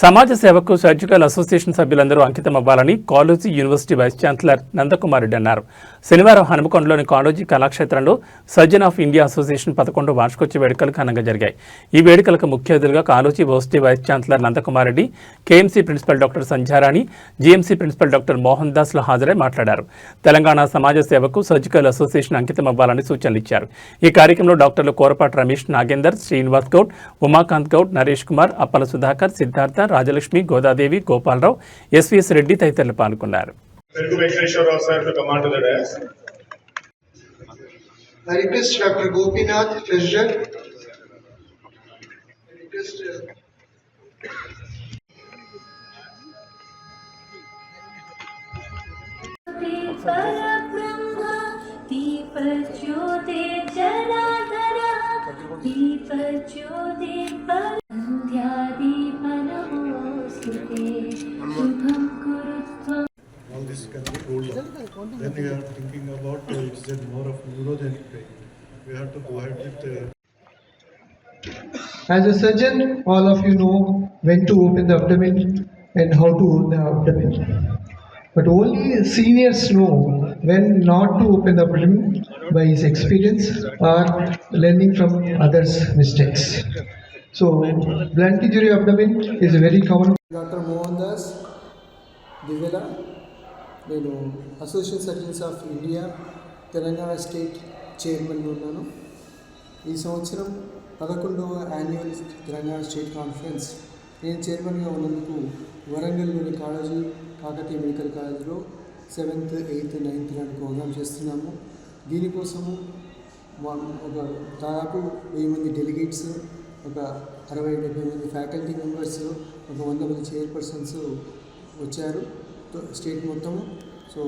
సమాజ సేవకు surgical association సభ్యులందరూ అంకితమవ్వాలని Kaloji university vice chancellor Nandakumar Reddy అన్నారు. శనివారం హనుమకొండలోని కాలేజీ కళాక్షేత్రంలో సర్జన్ ఆఫ్ ఇండియా అసోసియేషన్ పదకొండు వార్షికోత్సవ వేడుకలు ఘనంగా జరిగాయి. ఈ వేడుకలకు ముఖ్య అతిథులుగా college university vice chancellor Nandakumar Reddy KMC principal doctor Sandhyarani GMC principal doctor Mohan దాస్లు హాజరై మాట్లాడారు. తెలంగాణ సమాజ సేవకు సర్జికల్ అసోసియేషన్ అంకితమవ్వాలని సూచనలు ఇచ్చారు. ఈ కార్యక్రమంలో డాక్టర్లు కోరపాటి రమేష్ నాగేందర్ శ్రీనివాస్ గౌడ్ ఉమాకాంత్ గౌడ్ నరేష్ కుమార్ అప్పల సుధాకర్ సిద్ధార్థ రాజలక్ష్మి గోదాదేవి గోపాలరావు ఎస్వీఎస్ రెడ్డి తదితరులు పాల్గొన్నారు Telgu Venkateshwara sir to come on to the desk. I request Dr. Gopinath, Treasurer. I request uh, परब्रह्म दीपज्योते जलाधरः दीपज्योते सन्ध्यादीपनमोऽस्तु about uh, more of neurogenic pain. We have to go ahead with the. As a surgeon, all of you know when to open the abdomen and how to open the abdomen. But only seniors know when not to open the abdomen by his experience or learning from others' mistakes. So, blunt injury abdomen is a very common. Dr. Mohan Das, Divela. నేను association surgeons of India Telangana state chairman ఉన్నాను. ఈ సంవత్సరం పదకొండవ annual Telangana state conference నేను చైర్మన్గా ఉన్నందుకు వరంగల్లోని college Kakatiya medical కాలేజీలో సెవెంత్ ఎయిత్ నైన్త్ లాంటి ప్రోగ్రామ్ చేస్తున్నాము. దీనికోసము ఒక దాదాపు వెయ్యి మంది డెలిగేట్స్ ఒక అరవై డెబ్బై మంది ఫ్యాకల్టీ మెంబర్స్ ఒక వంద మంది చైర్పర్సన్స్ వచ్చారు. స్టేట్ మొత్తము. సో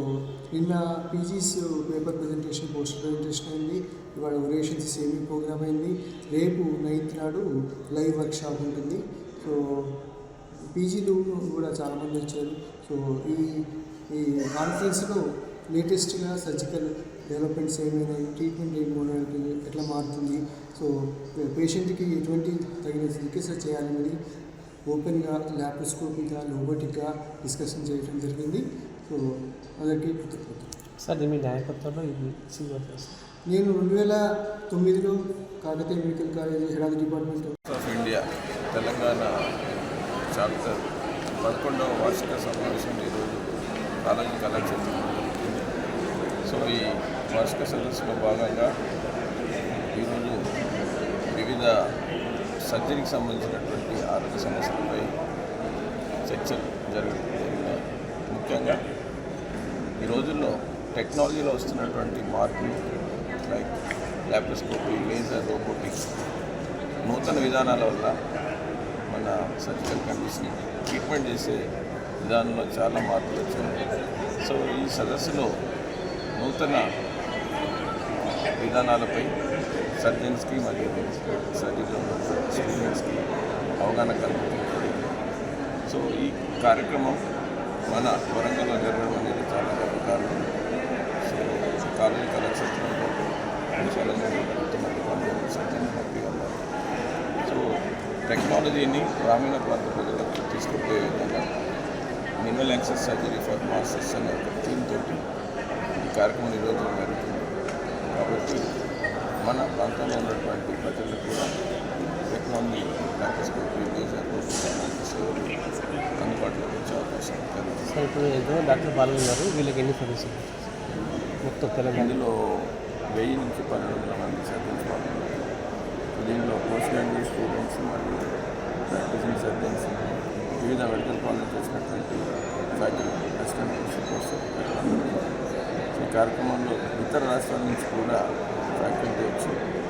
నిన్న PGs paper presentation poster presentation అయింది. ఇవాళ ఒరేషన్స్ సేవింగ్ ప్రోగ్రామ్ అయింది. రేపు నైన్త్ నాడు లైవ్ వర్క్షాప్ ఉంటుంది. సో పీజీలు కూడా చాలామంది వచ్చారు. సో ఈ ఈ కాన్ఫరెన్స్లో లేటెస్ట్గా సర్జికల్ డెవలప్మెంట్స్ ఏమైనాయి ట్రీట్మెంట్ ఏం ఎట్లా మారుతుంది. సో పేషెంట్కి ఎటువంటి తగిన చికిత్స చేయాలనేది ఓపెన్గా ల్యాప్రోస్కోపిక్గా లోబోటిక్గా డిస్కషన్ చేయడం జరిగింది. సో అందరికీ కృతజ్ఞతలు. సార్ మీ నాయకత్వంలో ఇది నేను రెండు వేల తొమ్మిదిలో Kakatiya medical college head of the department of India Telangana chapter పదకొండవ వార్షిక సమావేశం ఈరోజు కాలేజీ కళాక్షేత్రంలో జరుగుతుంది. సో ఈ వార్షిక సదస్సులో భాగంగా ఈరోజు వివిధ సర్జరీకి సంబంధించినటువంటి ఆరోగ్య సమస్యలపై చర్చలు జరుగుతున్నాయి ముఖ్యంగా ఈ రోజుల్లో టెక్నాలజీలో వస్తున్నటువంటి మార్పులు లైక్ ల్యాప్రోస్కోపీ లేజర్ రోబోటిక్స్ నూతన విధానాల వల్ల మన సర్జికల్ కండిషన్ ట్రీట్మెంట్ చేసే విధానంలో చాలా మార్పులు వచ్చాయి. సో ఈ సదస్సులో నూతన విధానాలపై సర్జన్స్కి మరియు సర్జికల్ స్టూడెంట్స్కి అవగాహన కల్పించబడింది. సో ఈ కార్యక్రమం మన వరంగల్లో జరగడం అనేది చాలా గర్వకారణం సో కాలేజీ కళాక్షేత్రంలో విశాలంగా సర్జన్ హ్యాపీగా ఉన్నారు సో టెక్నాలజీని గ్రామీణ ప్రాంత ప్రజలకు తీసుకుపోయే విధంగా minimal access surgery for masters అనే ఒక థీమ్ తోటి ఈ కార్యక్రమం నిర్వహించడం జరుగుతుంది మన ప్రాంతంలో ఉన్నటువంటి ప్రజలకు కూడా లేజర్ లాంటి సేవలు అందుబాటులోకి వచ్చే అవకాశం సార్ ఇప్పుడు ఎంతమంది డాక్టర్ పాల్గొన్నారు వీళ్ళకి ఎన్ని సర్వీసులు మొత్తం తెలంగాణ. ఇందులో వెయ్యి నుంచి పన్నెండు వందల మంది సర్జన్స్ పాల్గొన్నారు. దీనిలో పోస్ట్ గ్రాడ్యుయేట్ స్టూడెంట్స్ మరియు ప్రాక్టీసింగ్ సర్జన్స్ వివిధ మెడికల్ కాలేజ్ వచ్చినటువంటి ఫ్యాకల్టీ అసిస్టెంట్ ప్రొఫెసర్ ఈ కార్యక్రమంలో ఇతర రాష్ట్రాల నుంచి కూడా ఫ్యాకల్టీ వచ్చి